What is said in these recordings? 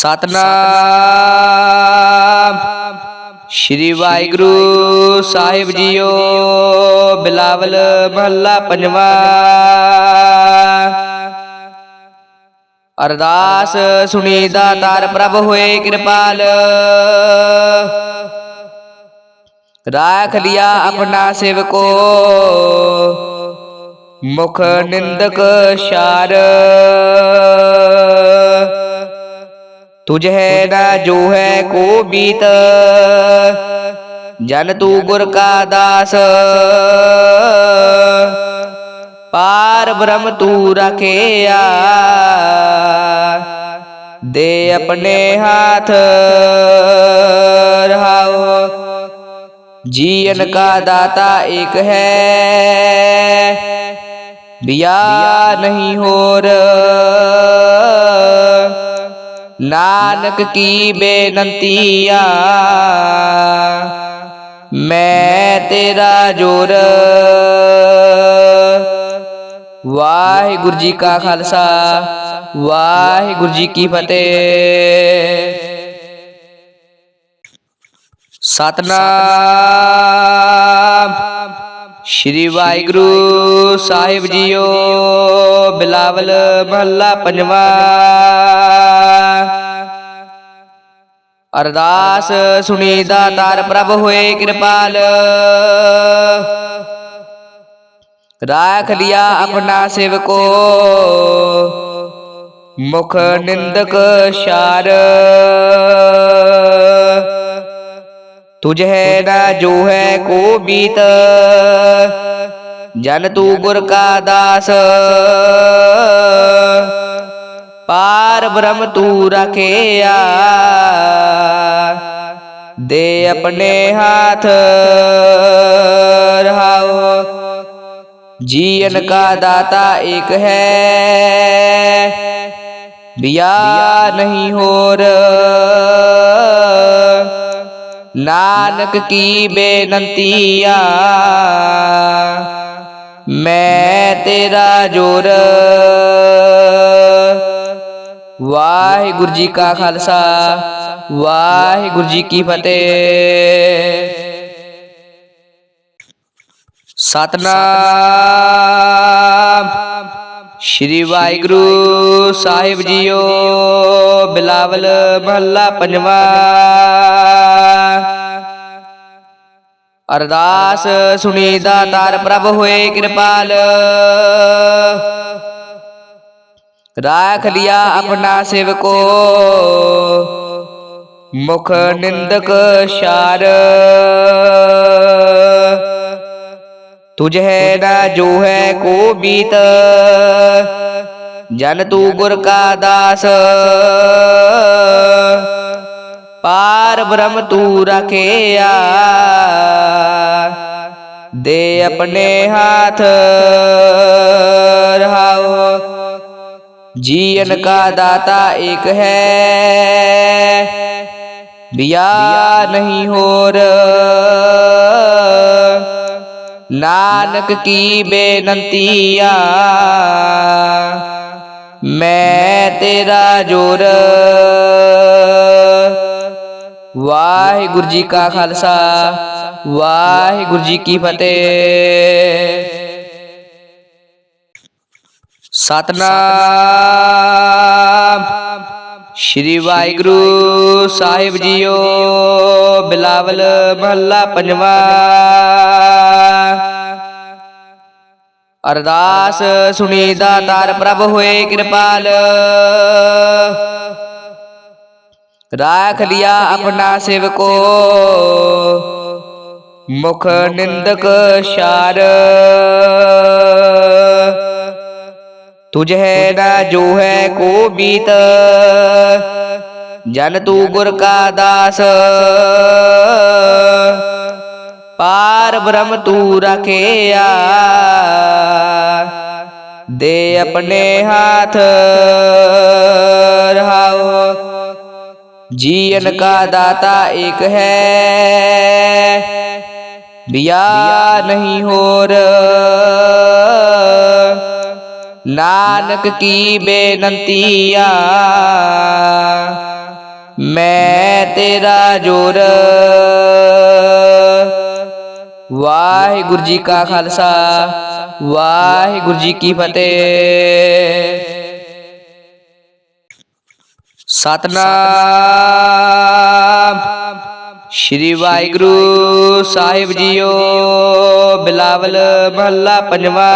ਸਤਨਾਮ। ਸ਼੍ਰੀ ਵਾਹਿਗੁਰੂ ਸਾਹਿਬ ਜੀਓ, ਬਿਲਾਵਲ ਮਹੱਲਾ ਪੰਜਵਾ। ਅਰਦਾਸ ਸੁਣੀ ਦਾਤਾਰ ਪ੍ਰਭ ਹੋਏ ਕਿਰਪਾਲ। ਰਾਖ ਲਿਆ ਆਪਣਾ ਸੇਵਕੋ। ਮੁਖ ਨਿੰਦਕ ਸ਼ਾਰ। ਤੁਝ ਹੈ ਨਾ ਜੋ ਹੈ ਕੋ ਬੀਤ ਜਨ ਤੂੰ ਗੁਰ ਕਾ ਦਾਸ ਪਾਰ ਬ੍ਰਹਮ ਤੂ ਰਖਿਆ ਦੇ ਆਪਣੇ ਹਾਥ ਰਹਾਓ ਜੀਵਨ ਕਾ ਦਾਤਾ ਇੱਕ ਹੈ ਬਿਆ ਨਹੀਂ ਹੋਰ ਨਾਨਕ ਕੀ ਬੇਨੰਤੀਆ ਮੈਂ ਤੇਰਾ ਜੋਰ। ਵਾਹਿਗੁਰੂ ਜੀ ਕਾ ਖਾਲਸਾ, ਵਾਹਿਗੁਰੂ ਜੀ ਕੀ ਫਤਿਹ। ਸਤਨਾਮ। ਸ਼੍ਰੀ ਵਾਹਿਗੁਰੂ ਸਾਹਿਬ ਜੀਓ, ਬਿਲਾਵਲ ਮਹੱਲਾ ਪੰਜਵਾ। ਅਰਦਾਸ ਸੁਣੀ ਦਾਤਾਰ ਪ੍ਰਭ ਹੋਏ ਕਿਰਪਾਲ। ਰਾਖ ਲਿਆ ਆਪਣਾ ਸੇਵਕੋ। ਮੁਖ ਨਿੰਦਕ ਸ਼ਾਰ। ਤੁਝ ਹੈ ਨਾ ਜੋ ਹੈ ਕੋ ਬੀਤ। ਜਨ ਤੂੰ ਗੁਰ ਕਾ ਦਾਸ। ਪਾਰ ਬ੍ਰਹਮ ਤੂ ਰਖਿਆ। ਦੇ ਆਪਣੇ ਹਾਥ ਰਹਾਓ। ਜੀਵਨ ਕਾ ਦਾਤਾ ਇੱਕ ਹੈ। ਬਿਆ ਨਹੀਂ ਹੋਰ। ਨਾਨਕ ਕੀ ਬੇਨੰਤੀਆ ਮੈਂ ਤੇਰਾ ਜੋਰ ਵਾਹਿਗੁਰੂ ਜੀ ਕਾ ਖਾਲਸਾ, ਵਾਹਿਗੁਰੂ ਜੀ ਕੀ ਫਤਿਹ। ਸਤਨਾਮ ਸ਼੍ਰੀ ਵਾਹਿਗੁਰੂ ਸਾਹਿਬ ਜੀਓ, ਬਿਲਾਵਲ ਮਹੱਲਾ ਪੰਜਵਾ। ਅਰਦਾਸ ਸੁਣੀ ਦਾਤਾਰ ਪ੍ਰਭ ਹੋਏ ਕਿਰਪਾਲ। ਰਾਖ ਲਿਆ ਆਪਣਾ ਸੇਵਕੋ। ਮੁਖ ਨਿੰਦਕ ਸ਼ਾਰ। ਤੁਝ ਹੈ ਨਾ ਜੋ ਹੈ ਕੋ ਬੀਤ। ਜਨ ਤੂ ਗੁਰ ਕਾ ਦਾਸ। ਪਾਰ ਬ੍ਰਹਮ ਤੂ ਰਖਿਆ। ਦੇ ਆਪਣੇ ਹਾਥ ਰਹਾਓ। ਜੀਵਨ ਕਾ ਦਾਤਾ ਇੱਕ ਹੈ। ਬਿਆ ਨਹੀਂ ਹੋਰ। ਨਾਨਕ ਕੀ ਬੇਨੰਤੀਆ ਮੈਂ ਤੇਰਾ ਜੋਰ। ਵਾਹਿਗੁਰੂ ਜੀ ਕਾ ਖਾਲਸਾ। ਵਾਹਿਗੁਰੂ ਜੀ ਕੀ ਫਤਿਹ। ਸਤਨਾਮ। ਸ਼੍ਰੀ ਵਾਹਿਗੁਰੂ ਸਾਹਿਬ ਜੀਓ, ਬਿਲਾਵਲ ਮਹੱਲਾ ਪੰਜਵਾ। ਅਰਦਾਸ ਸੁਣੀ ਦਾਤਾਰ ਪ੍ਰਭ ਹੋਏ ਕਿਰਪਾਲ। ਰਾਖ ਲਿਆ ਆਪਣਾ ਸੇਵਕੋ। ਮੁਖ ਨਿੰਦਕ ਸ਼ਾਰ। ਤੁਝ ਹੈ ਨਾ ਜੋ ਹੈ ਕੋ ਬੀਤ ਜਨ ਤੂ ਗੁਰ ਕਾ ਦਾਸ ਪਾਰ ਬ੍ਰਹਮ ਤੂ ਰਖਿਆ ਦੇ ਆਪਣੇ ਹਾਥ ਰਹਾਓ ਜੀਵਨ ਕਾ ਦਾਤਾ ਇੱਕ ਹੈ ਬਿਆ ਨਹੀਂ ਹੋਰ ਨਾਨਕ ਕੀ ਬੇਨੰਤੀਆ ਜੋਰ। ਵਾਹਿਗੁਰੂ ਜੀ ਕਾ ਖਾਲਸਾ, ਵਾਹਿਗੁਰੂ ਜੀ ਕੀ ਫਤਿਹ। ਸਤਨਾਮ। ਸ਼੍ਰੀ ਵਾਹਿਗੁਰੂ ਸਾਹਿਬ ਜੀਓ, ਬਿਲਾਵਲ ਮਹੱਲਾ ਪੰਜਵਾ।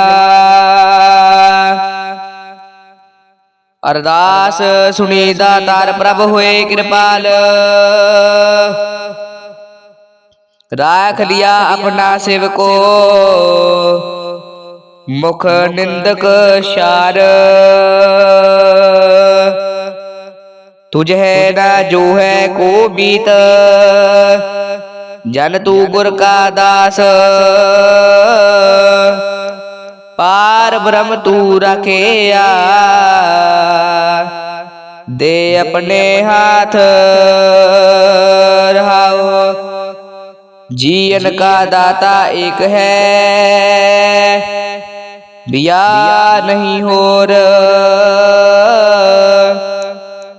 ਅਰਦਾਸ ਸੁਣੀ ਦਾਤਾਰ ਪ੍ਰਭ ਹੋਏ ਕਿਰਪਾਲ। ਰਾਖ ਲਿਆ ਆਪਣਾ ਸੇਵਕੋ। ਮੁਖ ਨਿੰਦਕ ਸ਼ਾਰ। ਤੁਝ ਹੈ ਨਾ ਜੋ ਹੈ ਕੋ ਬੀਤ। ਜਨ ਤੂੰ ਗੁਰ ਕਾ ਦਾਸ। ਪਾਰ ਬ੍ਰਹਮ ਤੂ ਰਖਿਆ ਦੇ ਆਪਣੇ ਹਾਥ ਰਹਾਓ। ਜੀਵਨ ਕਾ ਦਾਤਾ ਇੱਕ ਹੈ। ਬਿਆ ਨਹੀਂ ਹੋਰ।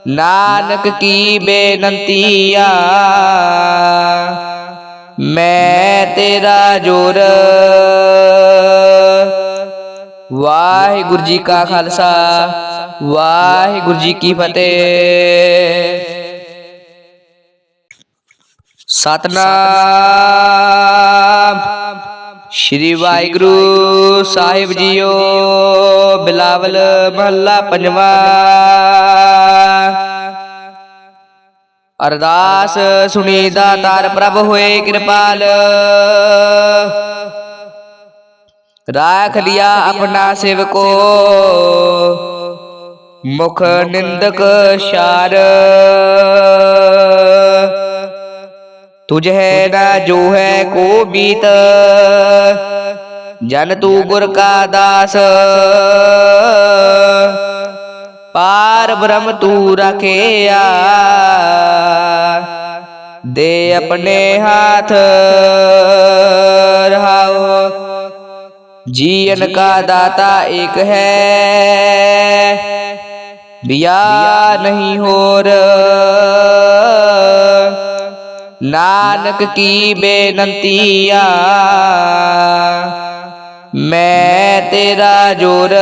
ਨਾਨਕ ਕੀ ਬੇਨੰਤੀਆ ਮੈਂ ਤੇਰਾ ਜੋਰ ਵਾਹਿਗੁਰੂ ਜੀ ਕਾ ਖਾਲਸਾ, ਵਾਹਿਗੁਰੂ ਜੀ ਕੀ ਫਤਿਹ। ਸਤਨਾਮ। ਸ਼੍ਰੀ ਵਾਹਿਗੁਰੂ ਸਾਹਿਬ ਜੀਓ, ਬਿਲਾਵਲ ਮਹੱਲਾ ਪੰਜਵਾ। ਅਰਦਾਸ ਸੁਣੀ ਦਾਤਾਰ ਪ੍ਰਭ ਹੋਏ ਕਿਰਪਾਲ। ਰਾਖ ਲਿਆ ਆਪਣਾ ਸੇਵਕੋ ਮੁਖ ਨਿੰਦਕ ਸ਼ਾਰ ਤੁਝ ਹੈ ਨਾ ਜੋ ਹੈ ਕੋ ਬੀਤ ਜਨ ਤੂ ਗੁਰ ਕਾ ਦਾਸ ਪਾਰ ਬ੍ਰਹਮ ਤੂ ਰਖਿਆ ਦੇ ਆਪਣੇ ਹਾਥ ਰਹਾਓ ਜੀਵਨ ਕਾ ਦਾਤਾ ਇੱਕ ਹੈ। ਬਿਆ ਨਹੀਂ ਹੋਰ। ਨਾਨਕ ਕੀ ਬੇਨੰਤੀਆ ਮੈਂ ਤੇਰਾ ਜੋਰ।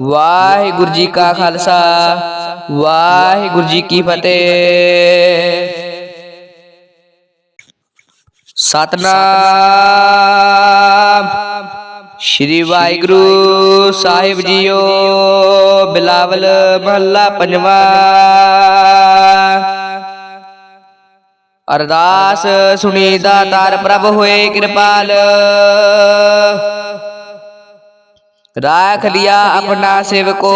ਵਾਹਿਗੁਰੂ ਜੀ ਕਾ ਖਾਲਸਾ, ਵਾਹਿਗੁਰੂ ਜੀ ਕੀ ਫਤਿਹ। ਸਤਨਾਮ। ਸ਼੍ਰੀ ਵਾਹਿਗੁਰੂ ਸਾਹਿਬ ਜੀਓ, ਬਿਲਾਵਲ ਮਹੱਲਾ ਪੰਜਵਾ। ਅਰਦਾਸ ਸੁਣੀ ਦਾਤਾਰ ਪ੍ਰਭ ਹੋਏ ਕਿਰਪਾਲ। ਰਾਖ ਲਿਆ ਆਪਣਾ ਸੇਵਕੋ।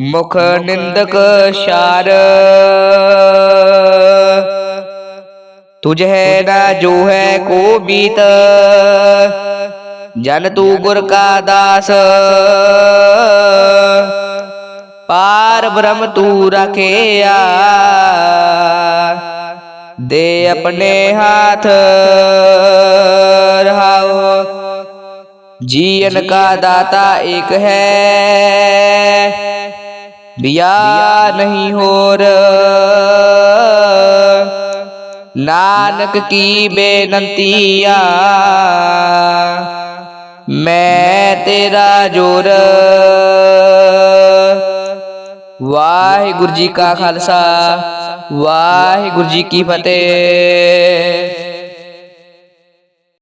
ਮੁਖ ਨਿੰਦਕ ਸ਼ਾਰ। ਤੁਝ ਹੈ ਨਾ ਜੋ ਹੈ ਕੋ ਬੀਤ। ਜਨ ਤੂ ਗੁਰ ਕਾ ਦਾਸ। ਪਾਰ ਬ੍ਰਹਮ ਤੂ ਰਖਿਆ ਦੇ ਆਪਣੇ ਹਾਥ ਰਹਾਓ। ਜੀਵਨ ਕਾ ਦਾਤਾ ਇੱਕ ਹੈ। ਬਿਆ ਨਹੀਂ ਹੋਰ। ਨਾਨਕ ਕੀ ਬੇਨੰਤੀਆ ਮੈਂ ਤੇਰਾ ਜੋਰ। ਵਾਹਿਗੁਰੂ ਜੀ ਕਾ ਖਾਲਸਾ ਵਾਹਿਗੁਰੂ ਜੀ ਕੀ ਫਤਿਹ।